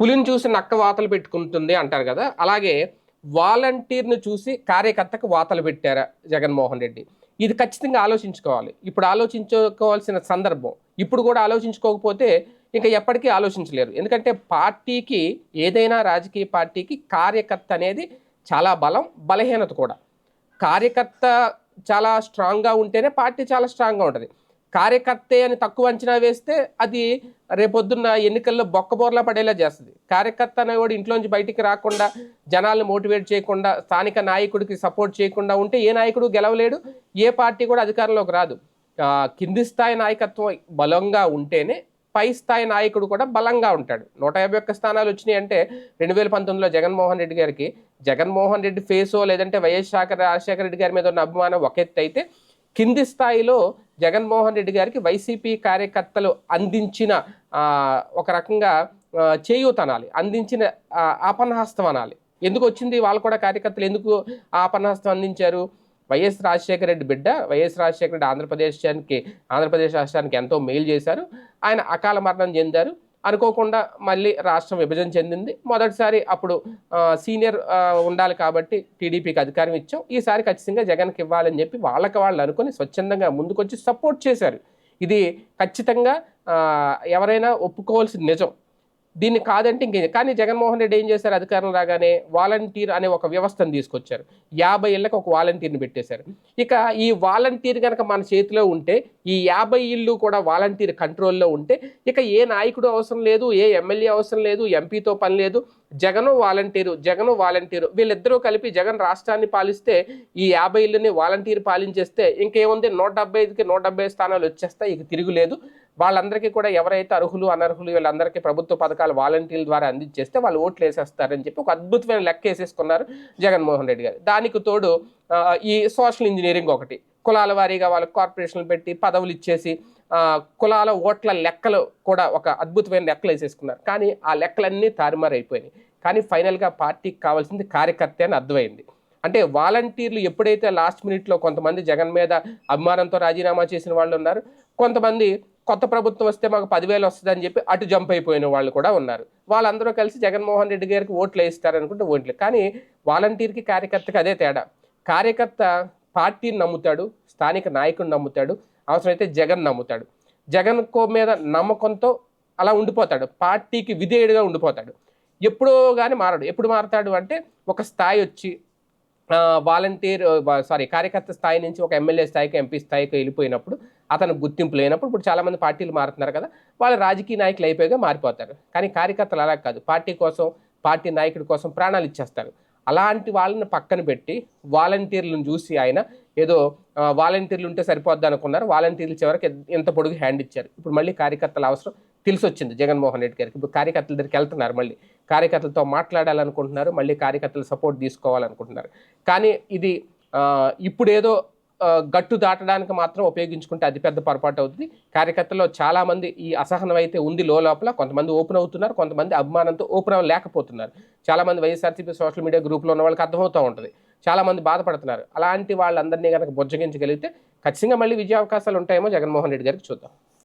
పులిని చూసి నక్క వాతలు పెట్టుకుంటుంది అంటారు కదా. అలాగే వాలంటీర్ను చూసి కార్యకర్తకు వాతలు పెట్టారా జగన్మోహన్ రెడ్డి. ఇది ఖచ్చితంగా ఆలోచించుకోవాలి. ఇప్పుడు ఆలోచించుకోవాల్సిన సందర్భం. ఇప్పుడు కూడా ఆలోచించుకోకపోతే ఇంకా ఎప్పటికీ ఆలోచించలేరు. ఎందుకంటే పార్టీకి ఏదైనా రాజకీయ పార్టీకి కార్యకర్త అనేది చాలా బలం బలహీనత కూడా. కార్యకర్త చాలా స్ట్రాంగ్గా ఉంటేనే పార్టీ చాలా స్ట్రాంగ్గా ఉంటుంది. కార్యకర్తే అని తక్కువ అంచనా వేస్తే అది రేపొద్దున్న ఎన్నికల్లో బొక్కబోర్లా పడేలా చేస్తుంది. కార్యకర్త అనేవాడు ఇంట్లోంచి బయటికి రాకుండా జనాల్ని మోటివేట్ చేయకుండా స్థానిక నాయకుడికి సపోర్ట్ చేయకుండా ఉంటే ఏ నాయకుడు గెలవలేడు ఏ పార్టీ కూడా అధికారంలోకి రాదు. కింది స్థాయి నాయకత్వం బలంగా ఉంటేనే పై స్థాయి నాయకుడు కూడా బలంగా ఉంటాడు. నూట యాభై ఒక్క స్థానాలు వచ్చినాయి అంటే రెండు వేల పంతొమ్మిదిలో జగన్మోహన్ రెడ్డి గారికి జగన్మోహన్ రెడ్డి ఫేసో లేదంటే వైఎస్ శాఖ రాజశేఖర రెడ్డి గారి మీద ఉన్న అభిమానం ఒక ఎత్తు అయితే కింది స్థాయిలో జగన్మోహన్ రెడ్డి గారికి వైసీపీ కార్యకర్తలు అందించిన ఒక రకంగా చేయూత అనాలి. అందించిన ఆపన్నహస్తం అనాలి. ఎందుకు వచ్చింది? వాళ్ళు కూడా కార్యకర్తలు ఎందుకు ఆపన్నహస్తం అందించారు? వైఎస్ రాజశేఖర రెడ్డి బిడ్డ వైఎస్ రాజశేఖర రెడ్డి ఆంధ్రప్రదేశానికి ఆంధ్రప్రదేశ్ రాష్ట్రానికి ఎంతో మేలు చేశారు. ఆయన అకాల మరణం చెందారు. అనుకోకుండా మళ్ళీ రాష్ట్రం విభజన చెందింది. మొదటిసారి అప్పుడు సీనియర్ ఉండాలి కాబట్టి టీడీపీకి అధికారం ఇచ్చాం. ఈసారి ఖచ్చితంగా జగన్కి ఇవ్వాలని చెప్పి వాళ్ళకి వాళ్ళు అనుకొని స్వచ్ఛందంగా ముందుకొచ్చి సపోర్ట్ చేశారు. ఇది ఖచ్చితంగా ఎవరైనా ఒప్పుకోవాల్సిన నిజం. దీన్ని కాదంటే ఇంకే కానీ జగన్మోహన్ రెడ్డి ఏం చేశారు? అధికారం రాగానే వాలంటీర్ అనే ఒక వ్యవస్థను తీసుకొచ్చారు. యాభై ఇళ్ళకు ఒక వాలంటీర్ని పెట్టేశారు. ఇక ఈ వాలంటీర్ కనుక మన చేతిలో ఉంటే ఈ యాభై ఇళ్ళు కూడా వాలంటీర్ కంట్రోల్లో ఉంటే ఇక ఏ నాయకుడు అవసరం లేదు ఏ ఎమ్మెల్యే అవసరం లేదు ఎంపీతో పని లేదు. Jagan volunteer Jagan volunteer. వీళ్ళిద్దరూ కలిపి జగన్ రాష్ట్రాన్ని పాలిస్తే ఈ యాభై ఇళ్ళని వాలంటీర్ పాలించేస్తే ఇంకేముంది? నూట డెబ్బై ఐదుకి నూట డెబ్బై స్థానాలు వచ్చేస్తాయి. ఇక తిరుగులేదు వాళ్ళందరికీ కూడా ఎవరైతే అర్హులు అనర్హులు వీళ్ళందరికీ ప్రభుత్వ పథకాలు వాలంటీర్ల ద్వారా అందించేస్తే వాళ్ళు ఓట్లు వేసేస్తారని చెప్పి ఒక అద్భుతమైన లెక్క వేసేసుకున్నారు జగన్మోహన్ రెడ్డి గారు. దానికి తోడు ఈ సోషల్ ఇంజనీరింగ్ ఒకటి. కులాల వారీగా వాళ్ళకి కార్పొరేషన్లు పెట్టి పదవులు ఇచ్చేసి కులాల ఓట్ల లెక్కలు కూడా ఒక అద్భుతమైన లెక్కలు వేసేసుకున్నారు. కానీ ఆ లెక్కలన్నీ తారుమారు అయిపోయినాయి కానీ ఫైనల్గా పార్టీకి కావాల్సింది కార్యకర్త అని అర్థమైంది. అంటే వాలంటీర్లు ఎప్పుడైతే లాస్ట్ మినిట్లో కొంతమంది జగన్ మీద అభిమానంతో రాజీనామా చేసిన వాళ్ళు ఉన్నారు కొంతమంది కొత్త ప్రభుత్వం వస్తే మాకు పదివేలు వస్తుందని చెప్పి అటు జంప్ అయిపోయిన వాళ్ళు కూడా ఉన్నారు. వాళ్ళందరూ కలిసి జగన్మోహన్ రెడ్డి గారికి ఓట్లు వేయిస్తారనుకుంటే ఓట్లు. కానీ వాలంటీర్కి కార్యకర్తకి అదే తేడా. కార్యకర్త పార్టీని నమ్ముతాడు స్థానిక నాయకుడిని నమ్ముతాడు అవసరమైతే జగన్ నమ్ముతాడు. జగన్ కో మీద నమ్మకంతో అలా ఉండిపోతాడు. పార్టీకి విధేయుడిగా ఉండిపోతాడు. ఎప్పుడో కానీ మారడు. ఎప్పుడు మారతాడు అంటే ఒక స్థాయి వచ్చి వాలంటీర్ సారీ కార్యకర్త స్థాయి నుంచి ఒక ఎమ్మెల్యే స్థాయికి ఎంపీ స్థాయికి వెళ్ళిపోయినప్పుడు అతను గుర్తింపు లేనప్పుడు ఇప్పుడు చాలామంది పార్టీలు మారుతున్నారు కదా వాళ్ళు రాజకీయ నాయకులు అయిపోయిగా మారిపోతారు. కానీ కార్యకర్తలు అలా కాదు. పార్టీ కోసం పార్టీ నాయకుడి కోసం ప్రాణాలు ఇచ్చేస్తారు. అలాంటి వాళ్ళని పక్కన పెట్టి వాలంటీర్లను చూసి ఆయన ఏదో వాలంటీర్లు ఉంటే సరిపోద్ది అనుకున్నారు. వాలంటీర్లు చివరికి ఎంత పొడుగు హ్యాండ్ ఇచ్చారు. ఇప్పుడు మళ్ళీ కార్యకర్తల అవసరం తెలిసి వచ్చింది జగన్మోహన్ రెడ్డి గారికి. ఇప్పుడు కార్యకర్తల దగ్గరికి వెళ్తున్నారు మళ్ళీ. కార్యకర్తలతో మాట్లాడాలనుకుంటున్నారు. మళ్ళీ కార్యకర్తల సపోర్ట్ తీసుకోవాలనుకుంటున్నారు. కానీ ఇది ఇప్పుడేదో గట్టు దాటడానికి మాత్రం ఉపయోగించుకుంటే అతిపెద్ద పొరపాటు అవుతుంది. కార్యకర్తల్లో చాలామంది ఈ అసహనం అయితే ఉంది లోపల. కొంతమంది ఓపెన్ అవుతున్నారు కొంతమంది అభిమానంతో ఓపెన్ అవ్వలేకపోతున్నారు చాలామంది వైఎస్ఆర్సీపీ సోషల్ మీడియా గ్రూప్లో ఉన్న వాళ్ళకి అర్థమవుతూ ఉంటుంది. చాలామంది బాధపడుతున్నారు. అలాంటి వాళ్ళందరినీ కనుక బుజ్జగించగలిగితే ఖచ్చితంగా మళ్ళీ విజయ అవకాశాలు ఉంటాయేమో జగన్మోహన్ రెడ్డి గారికి చూద్దాం.